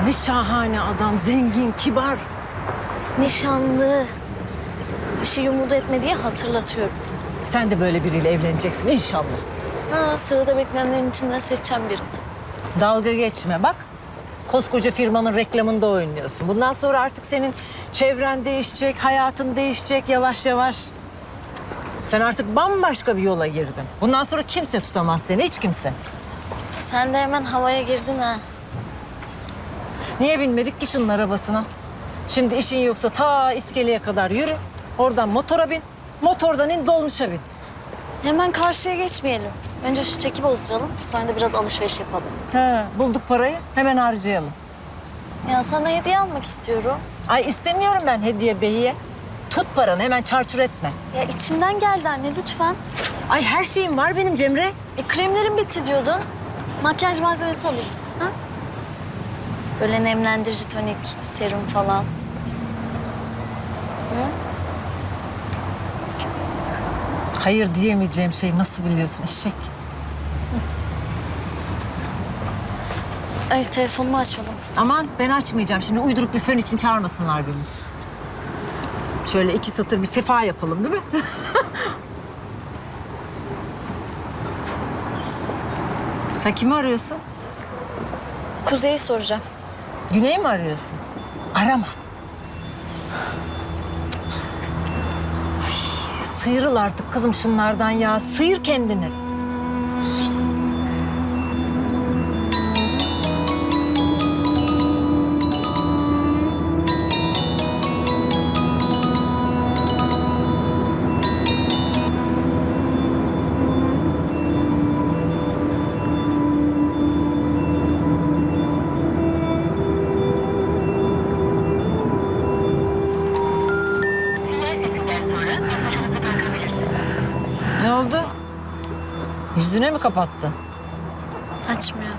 Ay ne şahane adam, zengin, kibar. Nişanlı. Bir şey yumurda etme diye hatırlatıyorum. Sen de böyle biriyle evleneceksin inşallah. Ha, sırada bekleyenlerin içinden seçeceğim birini. Dalga geçme bak. Koskoca firmanın reklamında oynuyorsun. Bundan sonra artık senin çevren değişecek, hayatın değişecek yavaş yavaş. Sen artık bambaşka bir yola girdin. Bundan sonra kimse tutamaz seni, hiç kimse. Sen de hemen havaya girdin ha. Niye binmedik ki şunun arabasına? Şimdi işin yoksa ta iskeleye kadar yürü. Oradan motora bin. Motordan in dolmuşa bin. Hemen karşıya geçmeyelim. Önce şu çeki bozduralım. Sonra da biraz alışveriş yapalım. He, bulduk parayı hemen harcayalım. Ya sana hediye almak istiyorum. Ay istemiyorum ben hediye beyiye. Tut paranı hemen çarçur etme. Ya içimden geldi anne lütfen. Ay her şeyim var benim Cemre. E kremlerin bitti diyordun. Makyaj malzemesi alayım. Böyle nemlendirici tonik, serum falan. Hayır diyemeyeceğim şey nasıl biliyorsun eşek? Ay telefonumu açmadım. Aman ben açmayacağım. Şimdi uyduruk bir fön için çağırmasınlar beni. Şöyle iki satır bir sefa yapalım değil mi? Sen kimi arıyorsun? Kuzey'i soracağım. Güney mi arıyorsun? Arama. Ay, sıyrıl artık kızım şunlardan ya. Sıyır kendini. Yüzüne mi kapattı? Açmıyor.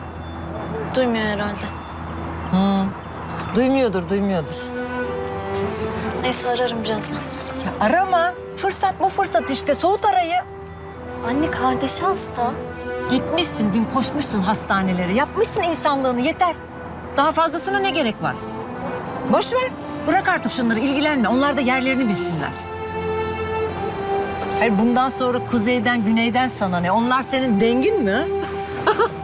Duymuyor herhalde. Duymuyordur, duymuyordur. Neyse ararım birazdan. Ya arama. Fırsat bu fırsat işte. Soğut arayı. Anne kardeşi hasta. Gitmişsin, dün koşmuşsun hastanelere. Yapmışsın insanlığını yeter. Daha fazlasına ne gerek var? Boş ver. Bırak artık şunları, ilgilenme. Onlar da yerlerini bilsinler. Hayır bundan sonra kuzeyden, güneyden sana ne? Onlar senin dengin mi?